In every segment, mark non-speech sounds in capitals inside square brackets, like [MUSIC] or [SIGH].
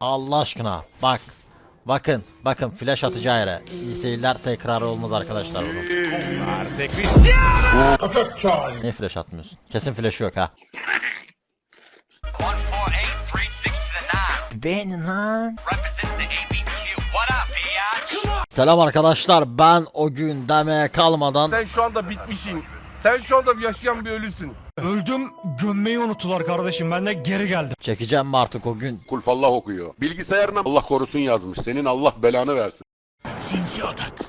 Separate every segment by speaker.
Speaker 1: Allah aşkına bak. Bakın bakın flash atacağı yere. İyi seyirler tekrar olmaz arkadaşlar bunun. Niye flash atmıyorsun? Kesin flash yok ha.
Speaker 2: 148, 360 to the 9.
Speaker 1: Beğenin lan. Selam arkadaşlar ben o gün demeye kalmadan
Speaker 3: Sen şu anda bitmişsin. Sen şu anda yaşayan bir ölüsün.
Speaker 4: Öldüm gömmeyi unuttular kardeşim ben de geri geldim.
Speaker 1: çekeceğim mi artık o gün?
Speaker 5: Kulfallah okuyor. Bilgisayarına Allah korusun yazmış. Senin Allah belanı versin.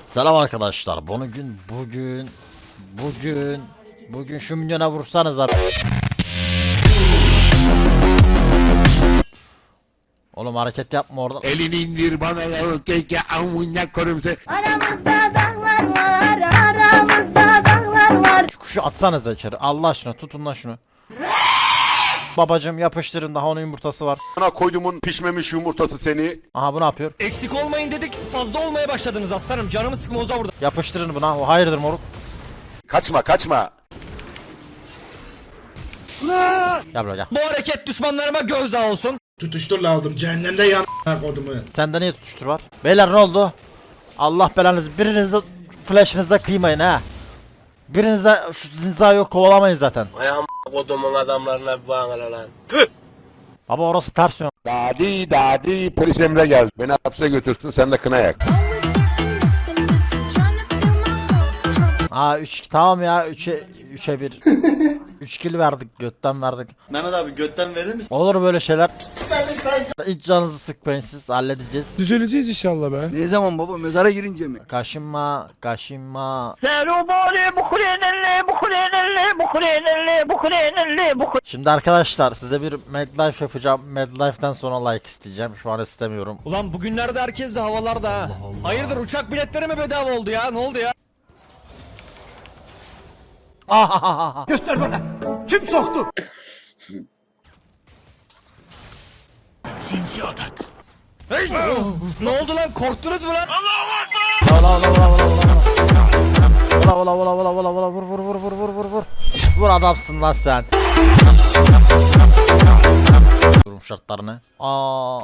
Speaker 1: Selam arkadaşlar bugün bugün bugün bugün şu milyona vursanız abi. Oğlum hareket yapma orada.
Speaker 6: Elini indir bana ya keke amına korum sen.
Speaker 7: Aramızda dağlar var, aramızda dağlar var.
Speaker 1: Şu kuşu atsanıza içeri. Allah aşkına tutun lan şunu. Babacım yapıştırın daha onun yumurtası var.
Speaker 5: Bana koydumun pişmemiş yumurtası seni.
Speaker 1: Aha bu ne yapıyor?
Speaker 4: Eksik olmayın dedik fazla olmaya başladınız aslanım canımı sıkma Oza burada.
Speaker 1: Yapıştırın buna. O hayırdır moruk?
Speaker 5: Kaçma kaçma.
Speaker 1: Gel buraya gel.
Speaker 4: Bu hareket düşmanlarıma gözdağı olsun.
Speaker 8: Tutuştur lazım. Cehennemde yan kodumu.
Speaker 1: Sende niye tutuştur var? Beyler ne oldu? Allah belanızı biriniz de flash'ınızda kıymayın ha. Biriniz de şu zinza yok kovalamayın zaten.
Speaker 9: Ayağım kodumun adamlarına bir bağına lan.
Speaker 1: Baba orası ters yön.
Speaker 5: Dadi dadi polis emre geldi. Beni hapse götürsün sen de kına yak.
Speaker 1: Aa 3 tamam ya 3'e 3'e 1. 3 kill verdik götten verdik.
Speaker 10: Mehmet abi götten verir misin?
Speaker 1: Olur böyle şeyler. Hiç canınızı sıkmayın siz halledeceğiz.
Speaker 3: Düzeleceğiz inşallah be.
Speaker 10: Ne zaman baba mezara girince mi?
Speaker 1: Kaşınma, kaşınma. Şimdi arkadaşlar size bir medlife yapacağım. Medlife'den sonra like isteyeceğim. Şu an istemiyorum.
Speaker 4: Ulan bugünlerde herkes de havalarda ha. Hayırdır uçak biletleri mi bedava oldu ya ne oldu ya? [LAUGHS] Göster bana. Kim soktu? Sinsi atak. Hey! ne oldu lan korktunuz mu lan?
Speaker 1: Ola. Ola ola ola ola ola ola vur vur vur vur vur vur vur. Vur adamsın lan sen. Durum şartlarını. Aa.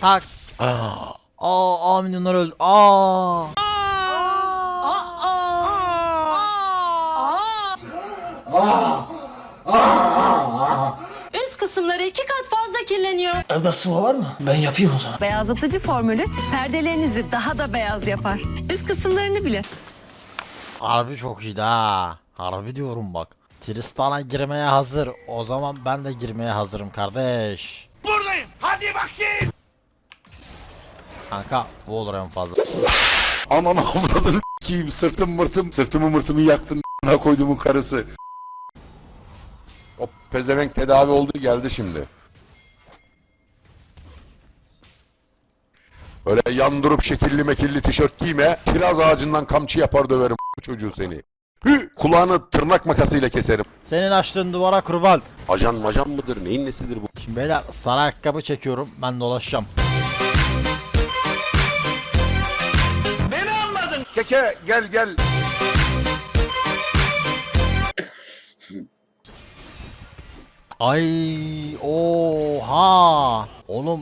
Speaker 1: Tak. Aa. Aa, milyonlar öldü. Aa.
Speaker 7: Üst kısımları iki kat fazla kirleniyor.
Speaker 4: Evde sıva var mı? Ben yapayım o zaman.
Speaker 7: Beyazlatıcı formülü perdelerinizi daha da beyaz yapar. Üst kısımlarını bile.
Speaker 1: Harbi çok iyiydi ha. Harbi diyorum bak. Tristan'a girmeye hazır. O zaman ben de girmeye hazırım kardeş.
Speaker 3: Buradayım. Hadi bakayım.
Speaker 1: Kanka bu olur en fazla.
Speaker 5: Aman avradını s**eyim sırtım mırtım. Sırtımı mırtımı yaktın. Bana koydumun karısı. O pezevenk tedavi oldu geldi şimdi. Öyle yandurup şekilli mekilli tişört giyme. Kiraz ağacından kamçı yapar döverim bu çocuğu seni. Hü, kulağını tırnak makasıyla keserim.
Speaker 1: Senin açtığın duvara kurban.
Speaker 5: Ajan majan mıdır neyin nesidir bu?
Speaker 1: Şimdi beyler sarı ayakkabı çekiyorum. Ben dolaşacağım.
Speaker 5: Keke gel gel.
Speaker 1: Ay oha. Oğlum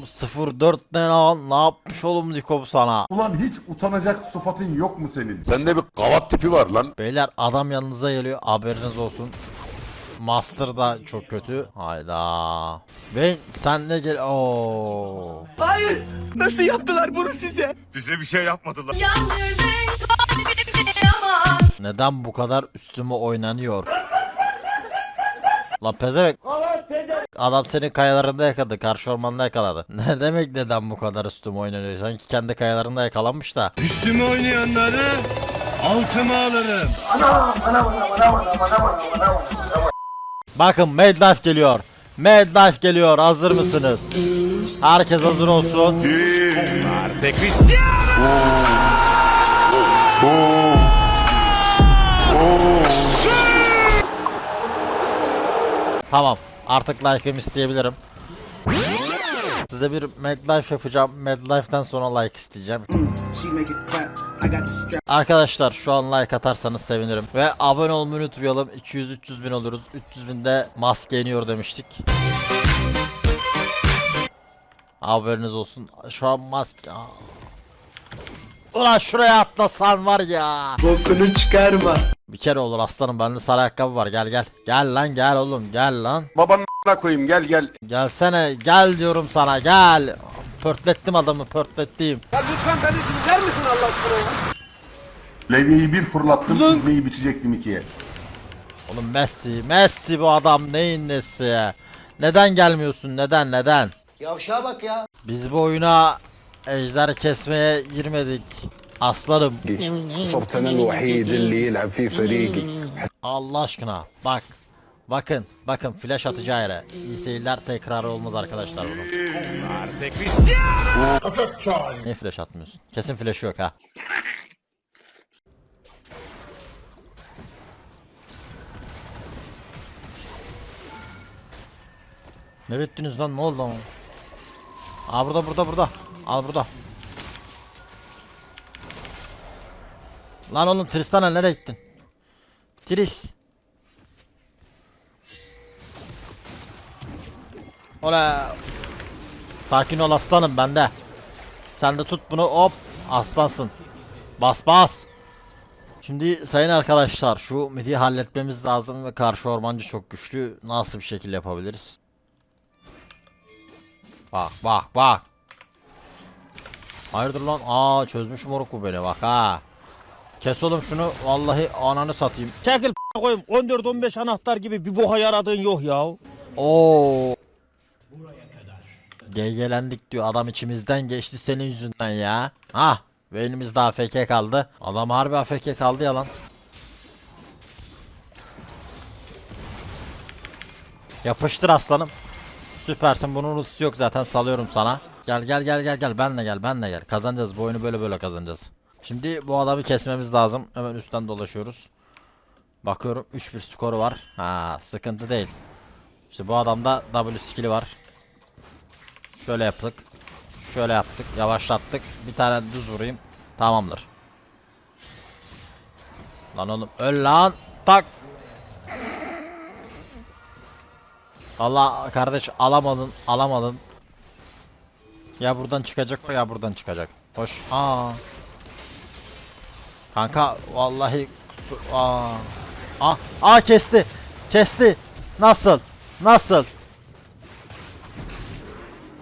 Speaker 1: 04 ne lan? Ne yapmış oğlum Dikop sana?
Speaker 11: Ulan hiç utanacak sıfatın yok mu senin?
Speaker 5: Sende bir kavat tipi var lan.
Speaker 1: Beyler adam yanınıza geliyor. Haberiniz olsun. Master da çok kötü. Hayda. Ben sen de gel. Oo.
Speaker 4: Nasıl yaptılar bunu size?
Speaker 3: Bize bir şey yapmadılar.
Speaker 1: Neden bu kadar üstüme oynanıyor? La pezevenk. Adam seni kayalarında yakaladı. Karşı ormanda yakaladı. [LAUGHS] Ne demek neden bu kadar üstüme oynanıyor? Sanki kendi kayalarında yakalanmış da.
Speaker 4: Üstüme oynayanları altıma alırım.
Speaker 1: Bakın Madlife geliyor. Madlife geliyor. Hazır mısınız? Herkes hazır olsun. Tamam. Artık like'ımı isteyebilirim. Size bir Madlife yapacağım. Madlife'den sonra like isteyeceğim. Arkadaşlar şu an like atarsanız sevinirim. Ve abone olmayı unutmayalım. 200-300 bin oluruz. 300 binde maske iniyor demiştik. Haberiniz olsun. Şu an maske... Ulan şuraya atlasan var ya.
Speaker 8: Bokunu çıkarma.
Speaker 1: Bir kere olur aslanım bende sarı ayakkabı var gel gel. Gel lan gel oğlum gel lan.
Speaker 5: Babanın a**ına koyayım gel gel.
Speaker 1: Gelsene gel diyorum sana gel. Pörtlettim adamı pörtlettim.
Speaker 11: Levyeyi bir fırlattım, ilmeği biçecektim ikiye.
Speaker 1: Oğlum Messi Messi bu adam neyin nesi? Neden gelmiyorsun neden neden?
Speaker 10: Yavşağa bak ya.
Speaker 1: Biz bu oyuna ejder kesmeye girmedik. Aslanım. Allah aşkına bak. Bakın bakın flash atacağı yere. İyi seyirler tekrar olmaz arkadaşlar bunun. Niye flash atmıyorsun? Kesin flash yok ha. Ne bittiniz lan ne oldu lan? Aa burada burada burada. Al burada. Lan oğlum Tristan'a nereye gittin? Tris. Ola. Sakin ol aslanım bende. Sen de tut bunu hop aslansın. Bas bas. Şimdi sayın arkadaşlar şu midi halletmemiz lazım ve karşı ormancı çok güçlü. Nasıl bir şekilde yapabiliriz? Bak bak bak. Hayırdır lan? Aa çözmüş moruk beni bak ha. Kes oğlum şunu vallahi ananı satayım.
Speaker 9: Çekil [LAUGHS] koyayım 14-15 anahtar gibi bir boha yaradığın yok ya.
Speaker 1: Oo. GG'lendik diyor adam içimizden geçti senin yüzünden ya. Ha ve elimizde AFK kaldı. Adam harbi AFK kaldı ya lan. Yapıştır aslanım. Süpersin bunun ultisi yok zaten salıyorum sana. Gel gel gel gel gel benle gel benle gel. Kazanacağız bu oyunu böyle böyle kazanacağız. Şimdi bu adamı kesmemiz lazım. Hemen üstten dolaşıyoruz. Bakıyorum 3-1 skoru var. Ha sıkıntı değil. İşte bu adamda W skill'i var. Şöyle yaptık. Şöyle yaptık. Yavaşlattık. Bir tane düz vurayım. Tamamdır. Lan oğlum öl lan. Tak. Allah kardeş alamadın alamadın. Ya buradan çıkacak ya buradan çıkacak. Hoş. Aa. Kanka vallahi aa. Aa, aa kesti. Kesti. Nasıl? Nasıl?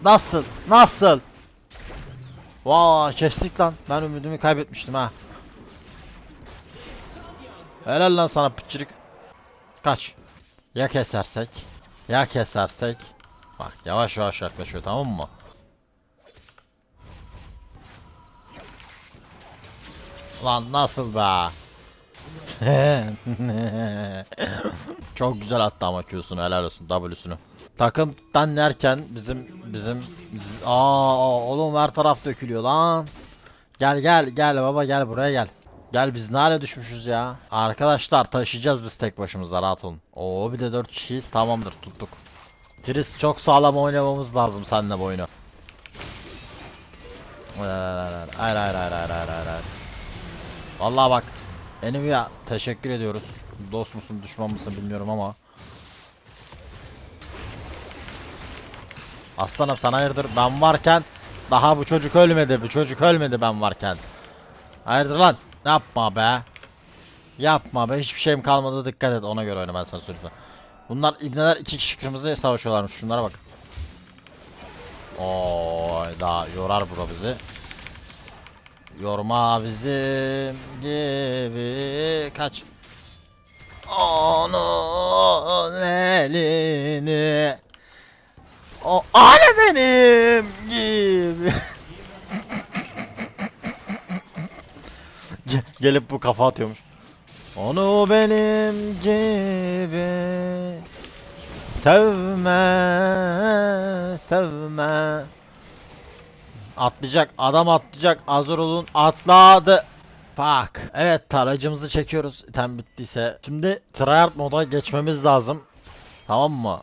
Speaker 1: Nasıl? Nasıl? Vay kestik lan. Ben ümidimi kaybetmiştim ha. Helal lan sana pıçırık. Kaç. Ya kesersek? Ya kesersek? Bak yavaş yavaş yaklaşıyor tamam mı? Lan nasıl be? [LAUGHS] Çok güzel attı ama Q'sunu helal olsun W'sunu. Takımdan derken bizim bizim biz- aa oğlum her taraf dökülüyor lan. Gel gel gel baba gel buraya gel. Gel biz ne hale düşmüşüz ya. Arkadaşlar taşıyacağız biz tek başımıza rahat olun. Oo bir de 4 kişiyiz tamamdır tuttuk. Tris çok sağlam oynamamız lazım seninle bu oyunu. Hayır hayır hayır hayır hayır hayır hayır hayır. Vallahi bak Enivia teşekkür ediyoruz. Dost musun düşman mısın bilmiyorum ama. Aslanım sana hayırdır ben varken daha bu çocuk ölmedi bu çocuk ölmedi ben varken. Hayırdır lan yapma be. Yapma be hiçbir şeyim kalmadı dikkat et ona göre oyna ben sana söyleyeyim. Bunlar ibneler iki kişi kırmızı savaşıyorlarmış şunlara bak. Oo daha yorar bura bizi. Yorma bizim gibi kaç. Onun elini. O ale benim gibi. Ge- Gelip bu kafa atıyormuş. Onu benim gibi sevme, sevme. Atlayacak, adam atlayacak. Hazır olun, atladı. Fuck. Evet, tarayıcımızı çekiyoruz. İtem bittiyse. Şimdi tryhard moda geçmemiz lazım. Tamam mı?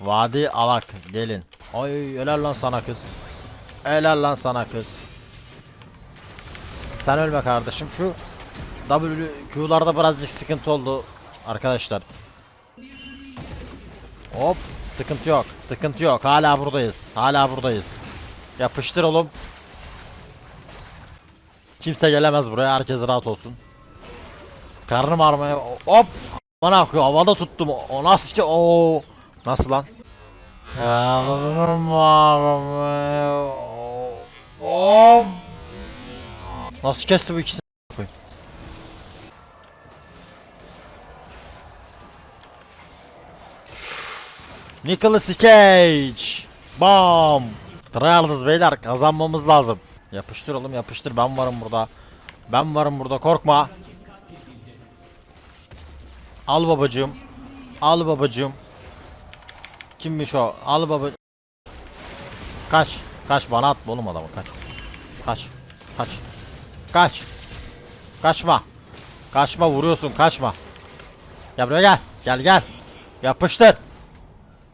Speaker 1: Vadi alak, gelin. Ay helal lan sana kız. Helal lan sana kız. Sen ölme kardeşim. Şu W Q'larda birazcık sıkıntı oldu arkadaşlar. Hop sıkıntı yok. Sıkıntı yok. Hala buradayız. Hala buradayız. Yapıştır oğlum. Kimse gelemez buraya. Herkes rahat olsun. Karnım ağrımaya. Hop. Bana akıyor. Havada tuttum. O nasıl ki? Oo. Nasıl lan? Karnım ağrımaya. Hop. Nasıl kesti bu ikisini? Nicolas Cage. Bam. Tryhard'ız beyler kazanmamız lazım. Yapıştır oğlum yapıştır ben varım burada. Ben varım burada korkma. Al babacığım. Al babacığım. Kimmiş o? Al baba. Kaç. Kaç bana atma oğlum adamı kaç. Kaç. Kaç. Kaç. Kaçma. Kaçma vuruyorsun kaçma. Gel buraya gel. Gel gel. Yapıştır.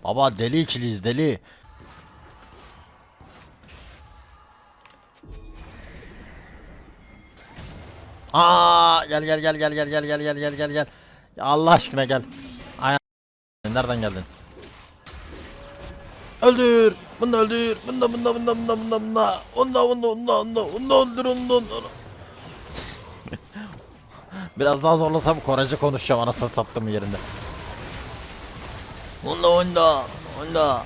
Speaker 1: Baba deli ikiliyiz deli. Aa gel gel gel gel gel gel gel gel gel gel gel. Ya Allah aşkına gel. Ay nereden geldin? Öldür. Bunu öldür. Bunu da bunu da bunu da bunu da bunu da bunu da. Onu da onu da onu da onu da onu da öldür onu da onu da. Biraz daha zorlasam Korece konuşacağım anasını sattım yerinde. Onda onda onda.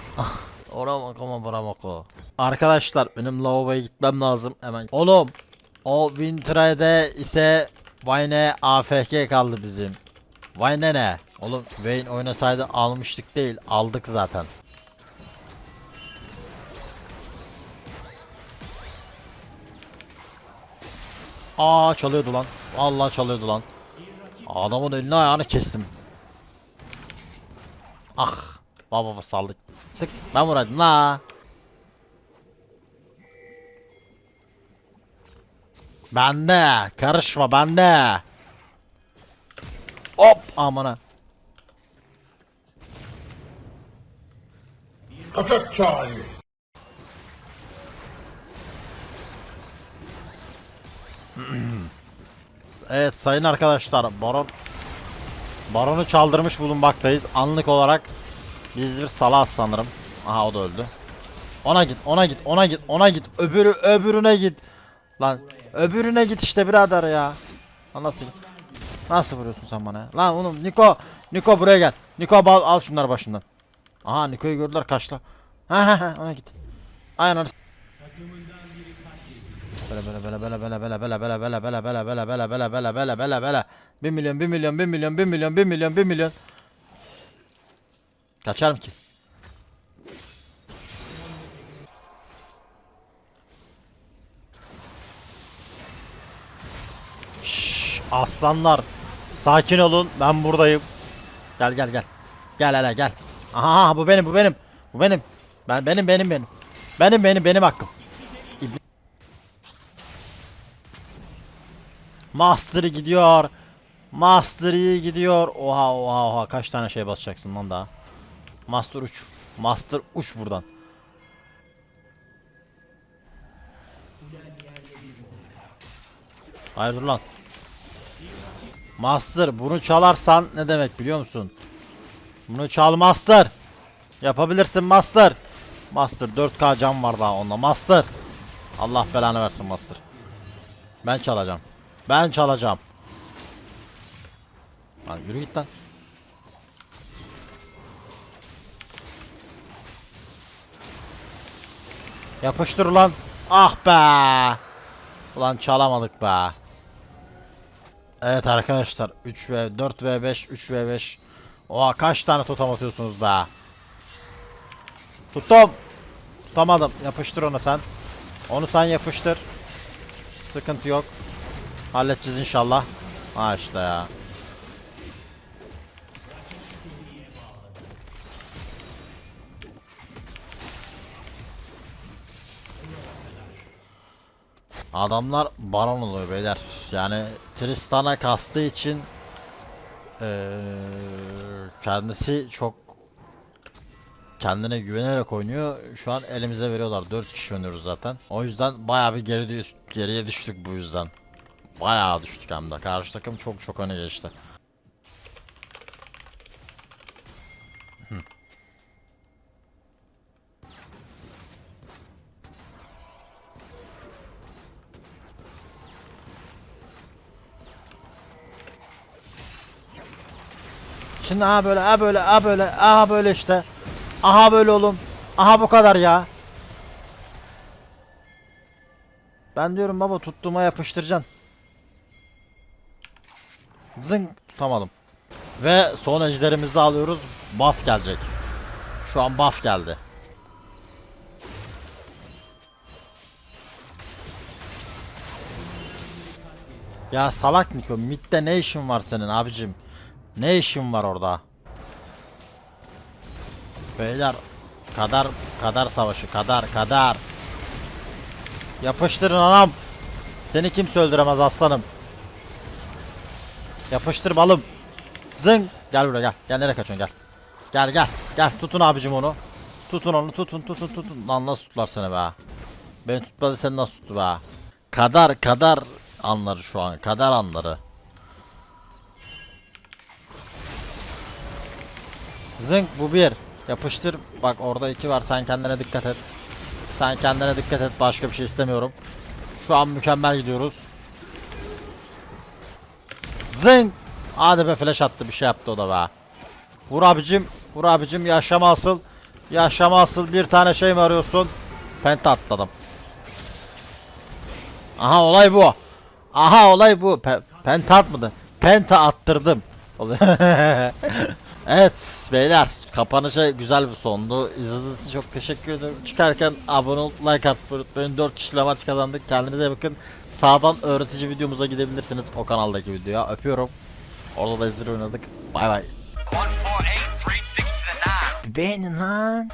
Speaker 1: Ona bak ama bana bak o. Arkadaşlar benim lavaboya gitmem lazım hemen. Oğlum o Winter'de ise Vayne AFK kaldı bizim. Vayne ne? Oğlum Vayne oynasaydı almıştık değil aldık zaten. Aa çalıyordu lan. Allah çalıyordu lan. Adamın elini ayağını kestim. Ah. Baba saldık. Tık. Ben vuraydım la. Bende. Karışma bende. Hop amına.
Speaker 8: Kaçak çay.
Speaker 1: Evet sayın arkadaşlar baron Baronu çaldırmış bulunmaktayız anlık olarak Biz bir salaz sanırım Aha o da öldü Ona git ona git ona git ona git öbürü öbürüne git Lan öbürüne git işte birader ya Lan nasıl Nasıl vuruyorsun sen bana? Lan oğlum Niko Niko buraya gel Niko al, al şunları başından Aha Niko'yu gördüler kaçla Ha ha ha ona git Aynen Bele bele bele bele bele bele bele bele bele bele bele bele bele bele bele bele bele bele 1 milyon 1 milyon 1 milyon 1 milyon 1 milyon 1 milyon Kaçarım ki aslanlar sakin olun ben buradayım Gel gel gel Gel hele gel Aha bu benim bu benim Bu benim Ben benim benim benim Benim benim benim hakkım Master gidiyor. Master iyi gidiyor. Oha oha oha kaç tane şey basacaksın lan daha. Master uç. Master uç buradan. Hayır dur lan. Master bunu çalarsan ne demek biliyor musun? Bunu çal Master. Yapabilirsin Master. Master 4K can var daha onda Master. Allah belanı versin Master. Ben çalacağım. Ben çalacağım. Lan yürü git lan. Yapıştır lan. Ah be. Ulan çalamadık be. Evet arkadaşlar 3 v 4 v 5 3 v 5. Oha kaç tane totem atıyorsunuz be. Tuttum. Tutamadım. Yapıştır onu sen. Onu sen yapıştır. Sıkıntı yok. Halledeceğiz inşallah. Ha işte ya. Adamlar baron oluyor beyler. Yani Tristan'a kastığı için eee, kendisi çok kendine güvenerek oynuyor. Şu an elimize veriyorlar. 4 kişi oynuyoruz zaten. O yüzden bayağı bir geri geriye düştük bu yüzden. Bayağı düştük hem de. Karşı takım çok çok öne geçti. Şimdi aha böyle aha böyle aha böyle aha böyle işte. Aha böyle oğlum. Aha bu kadar ya. Ben diyorum baba tuttuğuma yapıştıracaksın. Zing tutamadım. Ve son ejderimizi alıyoruz. Buff gelecek. Şu an buff geldi. Ya salak Niko midde ne işin var senin abicim? Ne işin var orada? Beyler kadar kadar savaşı kadar kadar. Yapıştırın anam. Seni kimse öldüremez aslanım. Yapıştır balım. Zın. Gel buraya gel. Gel nereye kaçıyorsun gel. Gel gel. Gel tutun abicim onu. Tutun onu tutun tutun tutun. Lan nasıl tuttular seni be. Beni tutmadı seni nasıl tuttu be. Kadar kadar anları şu an. Kadar anları. Zınk bu bir. Yapıştır. Bak orada iki var. Sen kendine dikkat et. Sen kendine dikkat et. Başka bir şey istemiyorum. Şu an mükemmel gidiyoruz. Zınk. Hadi be flash attı bir şey yaptı o da be. Vur abicim. Vur abicim yaşama asıl. Yaşama asıl bir tane şey mi arıyorsun? Penta atladım. Aha olay bu. Aha olay bu. Pe penta atmadı. Penta attırdım. [LAUGHS] [LAUGHS] Evet beyler kapanışa güzel bir sondu. İzlediğiniz için çok teşekkür ederim. Çıkarken abone olup like atmayı unutmayın. 4 kişiyle maç kazandık. Kendinize bakın. Sağdan öğretici videomuza gidebilirsiniz. O kanaldaki videoya. Öpüyorum. Orada da izleri oynadık. Bay bay.
Speaker 2: 148, 36 to the 9.
Speaker 1: Beğenin lan.